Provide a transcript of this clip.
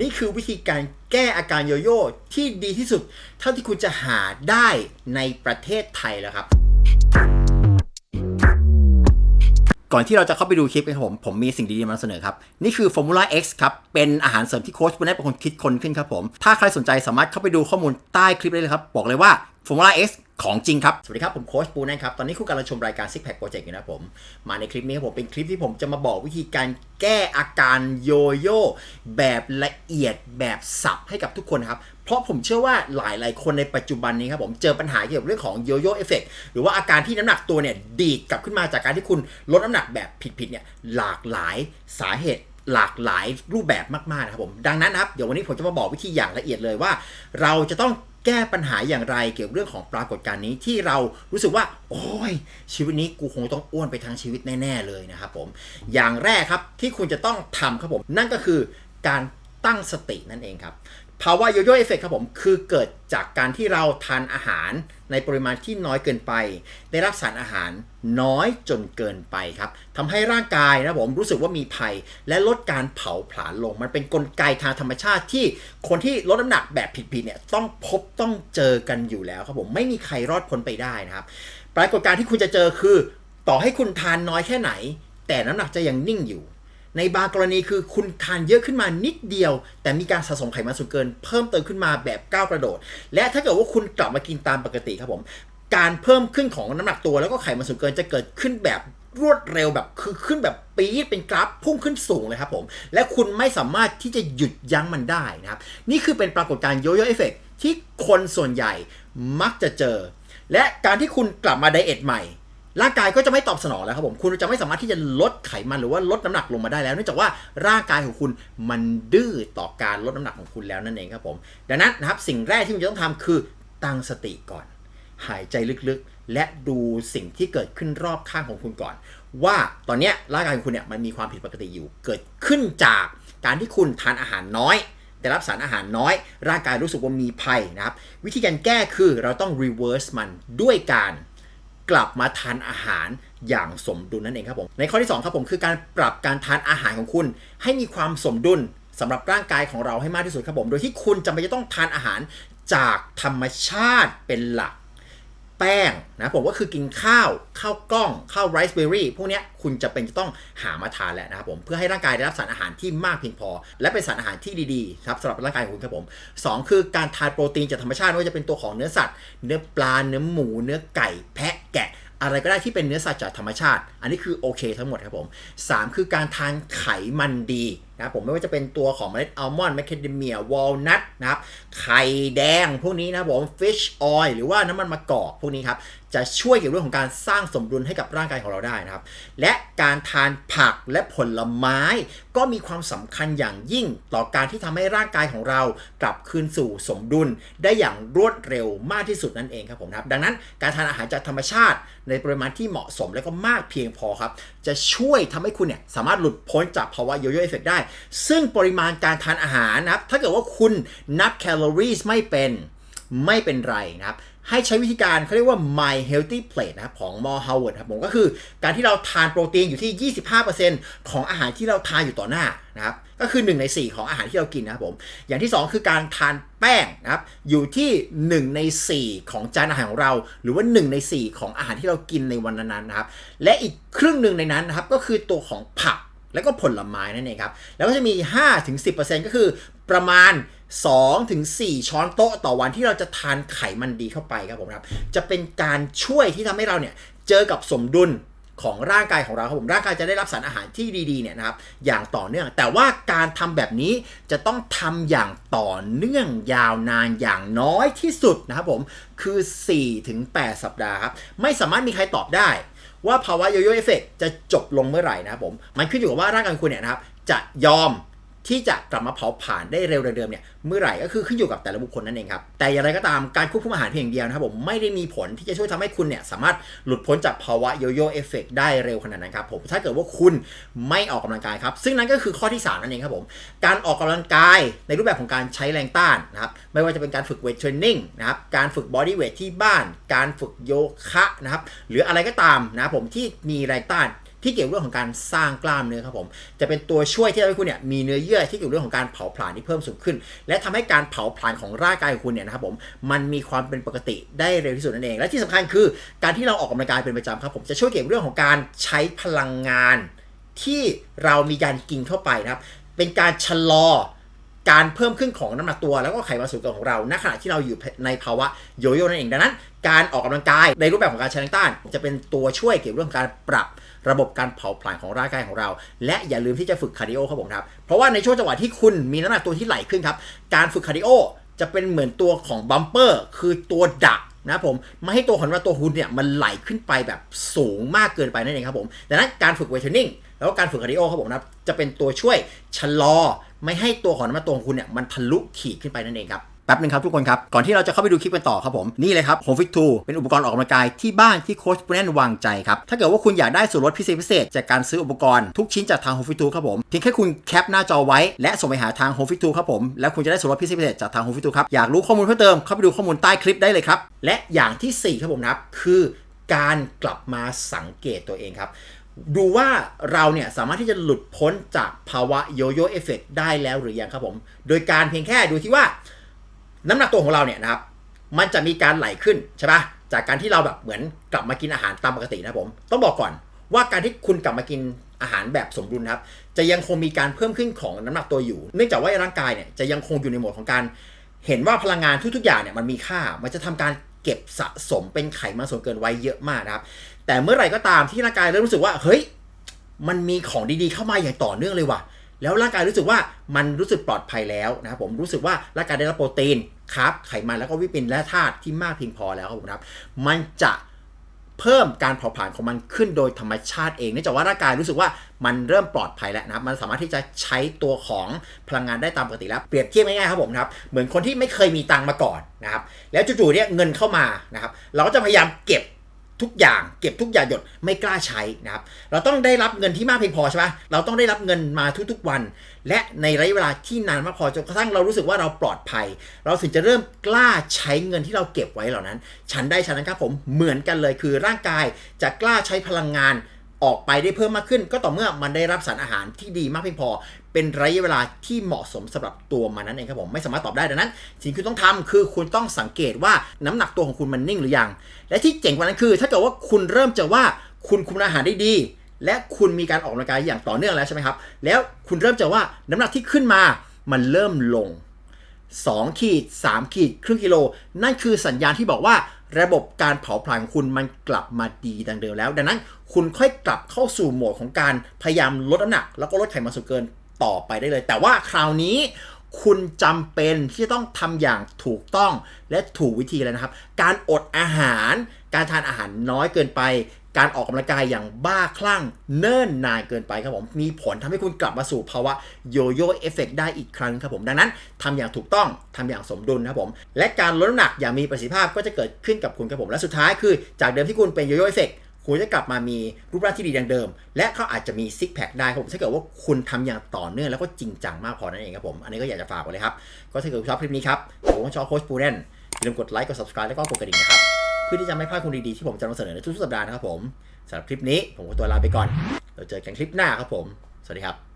นี่คือวิธีการแก้อาการโยโย่ที่ดีที่สุด เท่าที่คุณจะหาได้ในประเทศไทยแล้วครับ ก่อนที่เราจะเข้าไปดูคลิปกันผม ผมมีสิ่งดีๆมาเสนอครับ นี่คือ Formula X ครับ เป็นอาหารเสริมที่โค้ชปุณได้เป็นคนคิดค้นขึ้นครับผม ถ้าใครสนใจสามารถเข้าไปดูข้อมูลใต้คลิปได้เลยครับ บอกเลยว่า Formula X ของจริงครับ สวัสดีครับ ผมโค้ชปูนะครับ ตอนนี้คุณกำลังชมรายการ Six Pack Project อยู่นะครับผม มาในคลิปนี้ครับผมเป็นคลิปที่ผมจะมาบอกวิธีการแก้อาการโยโย่แบบละเอียดแบบสับให้กับทุกคนครับ เพราะผมเชื่อว่าหลายๆ คนในปัจจุบันนี้ครับผมเจอปัญหาเกี่ยวกับเรื่องของโยโย่เอฟเฟกหรือว่าอาการที่น้ำหนักตัวเนี่ยดีดกลับขึ้นมาจากการที่คุณลดน้ำหนักแบบผิดๆเนี่ยหลากหลายสาเหตุหลากหลายรูปแบบมากๆนะครับผม ดังนั้นนะครับ เดี๋ยววันนี้ผมจะมาบอกวิธีอย่างละเอียดเลยว่า เราจะต้อง แก้ปัญหาอย่างไรเกี่ยวกับเรื่องของปรากฏการณ์นี้ที่เรารู้สึกว่า โอ้ย ชีวิตนี้กูคงต้องอ้วนไปทั้งชีวิตแน่ ๆ เลยนะครับผม อย่างแรกครับที่คุณจะต้องทำครับผม นั่นก็คือการตั้งสตินั่นเองครับภาวะโยโย่เอฟเฟกครับผมคือเกิดจากการที่เราทานอาหารในปริมาณที่น้อยเกินไป ได้รับสารอาหารน้อยจนเกินไปครับทำให้ร่างกายนะผมรู้สึกว่ามีภัย และลดการเผาผลาญลง มันเป็นกลไกทางธรรมชาติที่คนที่ลดน้ำหนักแบบผิดๆเนี่ยต้องพบต้องเจอกันอยู่แล้วครับผมไม่มีใครรอดพ้นไปได้นะครับปรากฏการณ์ที่คุณจะเจอคือ ต่อให้คุณทานน้อยแค่ไหน แต่น้ำหนักจะยังนิ่งอยู่ ในบางกรณีคือคุณทานเยอะขึ้นมานิดเดียว แต่มีการสะสมไขมันส่วนเกิน เพิ่มเติมขึ้นมาแบบก้าวกระโดด และถ้าเกิดว่าคุณกลับมากินตามปกติครับผม การเพิ่มขึ้นของน้ำหนักตัวแล้วก็ไขมันส่วนเกินจะเกิดขึ้นแบบรวดเร็วแบบคือขึ้นแบบปี๊ดเป็นกราฟพุ่งขึ้นสูงเลยครับผม และคุณไม่สามารถที่จะหยุดยั้งมันได้นะครับ นี่คือเป็นปรากฏการณ์โยโย่เอฟเฟกที่คนส่วนใหญ่มักจะเจอ และการที่คุณกลับมาไดเอทใหม่ ร่างกายก็จะไม่ตอบสนองแล้วครับผมคุณจะไม่สามารถที่จะลดไขมันหรือว่าลดน้ำหนักลงมาได้แล้วเนื่องจากว่าร่างกายของคุณมันดื้อต่อการลดน้ำหนักของคุณแล้วนั่นเองครับผม ดังนั้นนะครับสิ่งแรกที่คุณจะต้องทำคือตั้งสติก่อน หายใจลึกๆ และดูสิ่งที่เกิดขึ้นรอบข้างของคุณก่อน ว่าตอนนี้ร่างกายของคุณเนี่ยมันมีความผิดปกติอยู่ เกิดขึ้นจากการที่คุณทานอาหารน้อยได้รับสารอาหารน้อย ร่างกายรู้สึกว่ามีภัยนะครับ วิธีการแก้คือเราต้อง reverse มันด้วยการ กลับมาทานอาหารอย่างสมดุลนั่นเองครับผม ในข้อที่2ครับผมคือการปรับการทานอาหารของคุณ ให้มีความสมดุลสำหรับร่างกายของเราให้มากที่สุดครับผม โดยที่คุณจำเป็นจะต้องทานอาหารจากธรรมชาติเป็นหลัก แป้งนะผมก็คือกินข้าวข้าวกล้องข้าวไรซ์เบอร์รี่พวกนี้คุณจะเป็นจะต้องหามาทานแหละนะครับผมเพื่อให้ร่างกายได้รับสารอาหารที่มากเพียงพอ และเป็นสารอาหารที่ดีๆครับสำหรับร่างกายของคุณครับผมสองคือการทานโปรตีนจากธรรมชาติไม่ว่าจะเป็นตัวของเนื้อสัตว์ เนื้อปลาเนื้อหมู เนื้อไก่แพะแกะอะไรก็ได้ที่เป็นเนื้อสัตว์จากธรรมชาติ อันนี้คือโอเคทั้งหมดครับผม 3 คือการทานไขมันดี นะครับผมไม่ว่าจะเป็นตัวของเมล็ดอัลมอนด์แมคคาเดเมียวอลนัทนะครับไข่แดงพวกนี้นะผมฟิชออยล์หรือว่าน้ำมันมะกอกพวกนี้ครับจะช่วยเกี่ยวกับเรื่องของการสร้างสมดุลให้กับร่างกายของเราได้นะครับ และการทานผักและผลไม้ ก็มีความสำคัญอย่างยิ่งต่อการที่ทำให้ร่างกายของเรากลับคืนสู่สมดุลได้อย่างรวดเร็วมากที่สุดนั่นเองครับผมนะครับดังนั้นการทานอาหารจากธรรมชาติ ในปริมาณที่เหมาะสมและก็มากเพียงพอครับ จะช่วยทำให้คุณเนี่ยสามารถหลุดพ้นจากภาวะโยโย่เอฟเฟกได้ซึ่งปริมาณการทานอาหารนะครับ ถ้าเกิดว่าคุณนับแคลอรี่ไม่เป็นไม่เป็นไรนะครับ ให้ใช้วิธีการเขาเรียกว่า My Healthy Plate นะครับของมอ Howard ครับผมก็คือการที่เราทานโปรตีนอยู่ที่ 25%ของอาหารที่เราทานอยู่ต่อหน้านะครับก็คือ 1 ใน 4 ของอาหารที่เรากินนะครับผม อย่างที่ 2 คือการทานแป้งนะครับอยู่ที่ 1 ใน 4 ของจานอาหารของเรา หรือว่า 1 ใน 4 ของอาหารที่เรากินในวันนั้นๆนะครับ และอีกครึ่งหนึ่งในนั้นนะครับก็คือตัวของผัก แล้วก็ผลไม้นั่นเองครับ แล้วก็จะมี 5-10%ก็คือประมาณ 2-4 ช้อนโต๊ะต่อวันที่เราจะทานไขมันดีเข้าไปครับผมครับ จะเป็นการช่วยที่ทำให้เราเนี่ยเจอกับสมดุลของร่างกายของเราครับผมร่างกายจะได้รับสารอาหารที่ดีๆเนี่ยนะครับอย่างต่อเนื่อง แต่ว่าการทำแบบนี้จะต้องทำอย่างต่อเนื่องยาวนานอย่างน้อยที่สุดนะครับผมคือ 4-8 สัปดาห์ครับไม่สามารถมีใครตอบได้ ว่าภาวะโยโย่เอฟเฟกจะจบลงเมื่อไหร่นะครับผม มันขึ้นอยู่กับว่าร่างกายคุณเนี่ยนะครับจะยอม ที่จะกลับมาเผาผลาญได้เร็วเดิมเนี่ยเมื่อไหร่ก็คือขึ้นอยู่กับแต่ละบุคคลนั่นเองครับแต่อย่างไรก็ตามการควบคุมอาหารเพียงเดียวนะครับผมไม่ได้มีผลที่จะช่วยทำให้คุณเนี่ยสามารถหลุดพ้นจากภาวะโยโย่เอฟเฟกได้เร็วขนาดนั้นครับผมถ้าเกิดว่าคุณไม่ออกกำลังกายครับซึ่งนั่นก็คือข้อที่สามนั่นเองครับผมการออกกำลังกายในรูปแบบของการใช้แรงต้านนะครับไม่ว่าจะเป็นการฝึกเวทเทรนนิ่งนะครับการฝึกบอดี้เวทที่บ้าน การฝึกโยคะนะครับหรืออะไรก็ตามนะผมที่มีแรงต้าน ที่เกี่ยวกับเรื่องของการสร้างกล้ามเนื้อครับผมจะเป็นตัวช่วยที่ทำให้คุณเนี่ยมีเนื้อเยื่อที่เกี่ยวเรื่องของการเผาผลาญที่เพิ่มสูงขึ้น และทำให้การเผาผลาญของร่างกายของคุณเนี่ยนะครับผมมันมีความเป็นปกติได้เร็วที่สุดนั่นเอง และที่สำคัญคือการที่เราออกกำลังกายเป็นประจำครับผมจะช่วยเกี่ยวกับเรื่องของการใช้พลังงาน ที่เรามีการกินเข้าไปนะครับเป็นการชะลอ การเพิ่มขึ้นของน้ำหนักตัวแล้วก็ไขมันส่วนเกินของเราณขณะที่เราอยู่ในภาวะโยโย่นั่นเองดังนั้น การออกกำลังกายในรูปแบบของการใช้แรงต้าน จะเป็นตัวช่วยเกี่ยวกับเรื่องการปรับระบบการเผาผลาญของร่างกายของเรา และอย่าลืมที่จะฝึกคาร์ดิโอครับผมครับเพราะว่าในช่วงจังหวะที่คุณมีน้ำหนักตัวที่ไหลขึ้นครับการฝึกคาร์ดิโอจะเป็นเหมือนตัวของบัมเปอร์คือตัวดักนะผมไม่ให้ตัวของว่าตัวคุณเนี่ยมันไหลขึ้นไปแบบสูงมากเกินไปนั่นเองครับผมดังนั้นการฝึกเวทเทรนนิ่ง แล้วการฝึกคาร์ดิโอครับผมนะจะเป็นตัวช่วยชะลอ ไม่ให้ตัวของน้ำมันตัวของคุณเนี่ยมันทะลุขีดขึ้นไปนั่นเองครับแป๊บนึงครับทุกคนครับ ก่อนที่เราจะเข้าไปดูคลิปกันต่อครับผม นี่เลยครับ Home Fit 2เป็นอุปกรณ์ออกกำลังกายที่บ้านที่โค้ชปุแนนวางใจครับ ถ้าเกิดว่าคุณอยากได้ส่วนลดพิเศษพิเศษจากการซื้ออุปกรณ์ทุกชิ้นจากทาง Home Fit 2ครับผมเพียงแค่คุณแคปหน้าจอไว้ และส่งไปหาทาง Home Fit 2ครับผมแล้วคุณจะได้ส่วนลดพิเศษพิเศษจากทาง Home Fit 2ครับอยากรู้ข้อมูลเพิ่มเติมเข้าไปดูข้อมูลใต้คลิปได้เลยครับและอย่างที่สี่ครับผมนะครับคือการกลับมาสังเกตตัวเองครับ ดูว่าเราเนี่ยสามารถที่จะหลุดพ้นจากภาวะโยโย่เอฟเฟกได้แล้วหรือยังครับผม โดยการเพียงแค่ดูที่ว่า น้ำหนักตัวของเราเนี่ยนะครับ มันจะมีการไหลขึ้นใช่ปะจากการที่เราแบบเหมือนกลับมากินอาหารตามปกตินะผม ต้องบอกก่อนว่าการที่คุณกลับมากินอาหารแบบสมดุลครับ จะยังคงมีการเพิ่มขึ้นของน้ำหนักตัวอยู่ เนื่องจากว่าร่างกายเนี่ยจะยังคงอยู่ในโหมดของการ เห็นว่าพลังงานทุกๆอย่างเนี่ยมันมีค่า มันจะทำการ เก็บสะสมเป็นไขมันส่วนเกินไว้เยอะมากนะครับ แต่เมื่อไหร่ก็ตามที่ร่างกายเริ่มรู้สึกว่าเฮ้ยมันมีของดีๆเข้ามาอย่างต่อเนื่องเลยว่ะแล้วร่างกายรู้สึกว่ามันรู้สึกปลอดภัยแล้วนะครับผมรู้สึกว่าร่างกายได้รับโปรตีนครับไขมันแล้วก็วิตามินและธาตุที่มากเพียงพอแล้วครับผมครับ มันจะ เพิ่มการเผาผลาญของมันขึ้นโดยธรรมชาติเองเนื่องจากว่าร่างกายรู้สึกว่ามันเริ่มปลอดภัยแล้วนะครับ มันสามารถที่จะใช้ตัวของพลังงานได้ตามปกติแล้ว เปรียบเทียบง่ายๆครับผมนะครับ เหมือนคนที่ไม่เคยมีตังมาก่อนนะครับ แล้วจู่ๆเนี่ยเงินเข้ามานะครับ เราก็จะพยายามเก็บ ทุกอย่างเก็บทุกอย่างหยดไม่กล้าใช้นะครับ เราต้องได้รับเงินที่มากเพียงพอใช่ปะเราต้องได้รับเงินมาทุกๆวัน และในระยะเวลาที่นานมากพอจนกระทั่งเรารู้สึกว่าเราปลอดภัย เราถึงจะเริ่มกล้าใช้เงินที่เราเก็บไว้เหล่านั้น ฉันได้ฉันนั้นครับผมเหมือนกันเลยคือร่างกายจะกล้าใช้พลังงาน ออกไปได้เพิ่มมากขึ้น ก็ต่อเมื่อมันได้รับสารอาหารที่ดีมากเพียงพอ เป็นระยะเวลาที่เหมาะสมสำหรับตัวมันนั่นเองครับผมไม่สามารถตอบได้ดังนั้น สิ่งที่คุณต้องทำคือคุณต้องสังเกตว่าน้ำหนักตัวของคุณมันนิ่งหรือยัง และที่เจ๋งกว่านั้นคือ ถ้าเกิดว่าคุณเริ่มจะว่าคุณคุมอาหารได้ดี และคุณมีการออกกำลังกายอย่างต่อเนื่องแล้วใช่ไหมครับแล้วคุณเริ่มจะว่าน้ำหนักที่ขึ้นมามันเริ่มลง2ขีด3ขีดครึ่งกิโล นั่นคือสัญญาณที่บอกว่าระบบการเผาผลาญของคุณมันกลับมาดีดังเดิมแล้ว ดังนั้น คุณค่อยกลับเข้าสู่โหมดของการพยายามลดน้ำหนัก แล้วก็ลดไขมันส่วนเกินต่อไปได้เลย แต่ว่าคราวนี้คุณจำเป็นที่จะต้องทำอย่างถูกต้องและถูกวิธีเลยนะครับ การอดอาหาร การทานอาหารน้อยเกินไป การออกกำลังกายอย่างบ้าคลั่งเนิ่นนานเกินไปครับผม มีผลทำให้คุณกลับมาสู่ภาวะโยโย่เอฟเฟกได้อีกครั้งครับผม ดังนั้นทำอย่างถูกต้องทำอย่างสมดุลนะครับผม และการลดน้ำหนักอย่างมีประสิทธิภาพก็จะเกิดขึ้นกับคุณครับผม และสุดท้ายคือ จากเดิมที่คุณเป็นโยโย่เอฟเฟก คุณจะกลับมามีรูปร่างที่ดีดังเดิม และเขาอาจจะมีซิกแพคได้ครับผมถ้าเกิดว่าคุณทำอย่างต่อเนื่องแล้วก็จริงจังมากพอนั่นเองครับผม อันนี้ก็อยากจะฝากไว้เลยครับ ก็ถ้าเกิดชอบคลิปนี้ครับผมชอบโค้ชปูเรนอย่าลืมกดไลค์กด subscribe แล้วก็กดกระดิ่งนะครับเพื่อที่จะไม่พลาดคุณดีๆที่ผมจะนำเสนอในทุกๆสัปดาห์นะครับผมสำหรับคลิปนี้ผมขอตัวลาไปก่อนเราเจอกันคลิปหน้าครับผม สวัสดีครับ